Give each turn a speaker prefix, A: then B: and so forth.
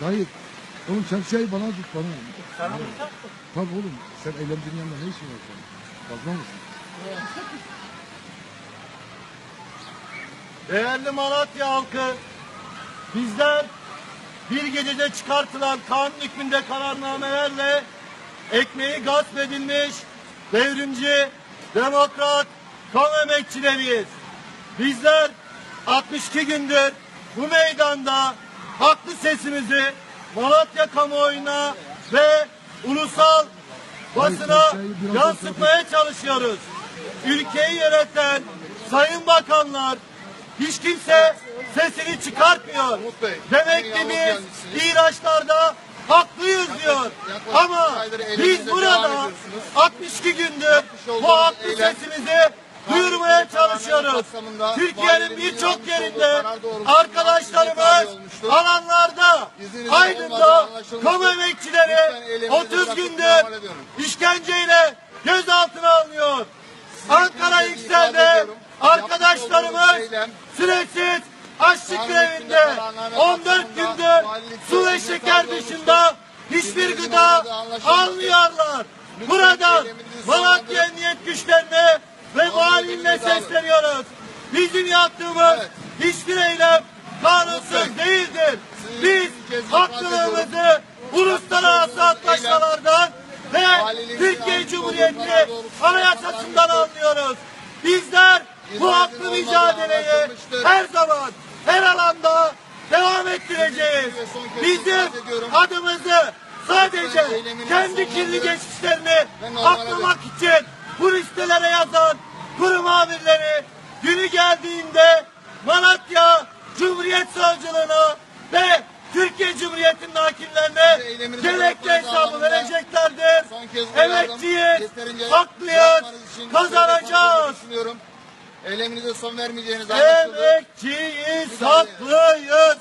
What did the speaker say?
A: Zahir. Oğlum sen şey bana tut bana. Tabii oğlum. Sen eğlencenin yanında ne işin var senin? Fazla mısın?
B: Değerli Malatya halkı, bizler bir gecede çıkartılan kanun hükmünde kararnamelerle ekmeği gasp edilmiş devrimci, demokrat, kamu emekçileriyiz. Bizler 62 gündür bu meydanda haklı sesimizi Malatya kamuoyuna ve ulusal basına yansıtmaya çalışıyoruz. Ülkeyi yöneten sayın bakanlar hiç kimse sesini çıkartmıyor. Demek ki biz ihraçlarda haklıyız diyor. Ama biz burada
C: ediyorsunuz.
B: 62 gündür bu haklı sesimizi duyurmaya çalışıyoruz. Türkiye'nin birçok yerinde arkadaşlarımız alanlarda Aydın'da kamu emekçileri
C: Lütfen eyleminizi
B: 30
C: bırakıp
B: gündür işkenceyle gözaltına alınıyor. Ankara Yüksel'de arkadaşlarımız süresiz açlık grevinde
C: hükmünde kararname
B: 14
C: kapsamında
B: gündür su ve şeker dışında hiçbir gıda almıyorlar.
C: Eyleminizi
B: Malatya. Emniyet Güçlerine Bizim yaptığımız
C: Evet.
B: hiçbir eylem kanunsuz değildir. Biz haklılığımızı uluslararası antlaşmalardan ve Türkiye Cumhuriyeti anayasasından anlıyoruz. Bizler bu haklı mücadeleyi her zaman, her alanda devam ettireceğiz. Bizim adımızı sadece kendi kirli geçmişlerini aklamak için bu listelere yazan kurum amirleri günü geldiğinde Malatya Cumhuriyet Savcılığına ve Türkiye Cumhuriyeti'nin hakimlerine gerekli hesabı vereceklerdir.
C: Yapmanız için
B: kazanacağız.
C: Eyleminize son vermeyeceğiniz anlaşıldı.
B: Emekçiyiz, haklıyız,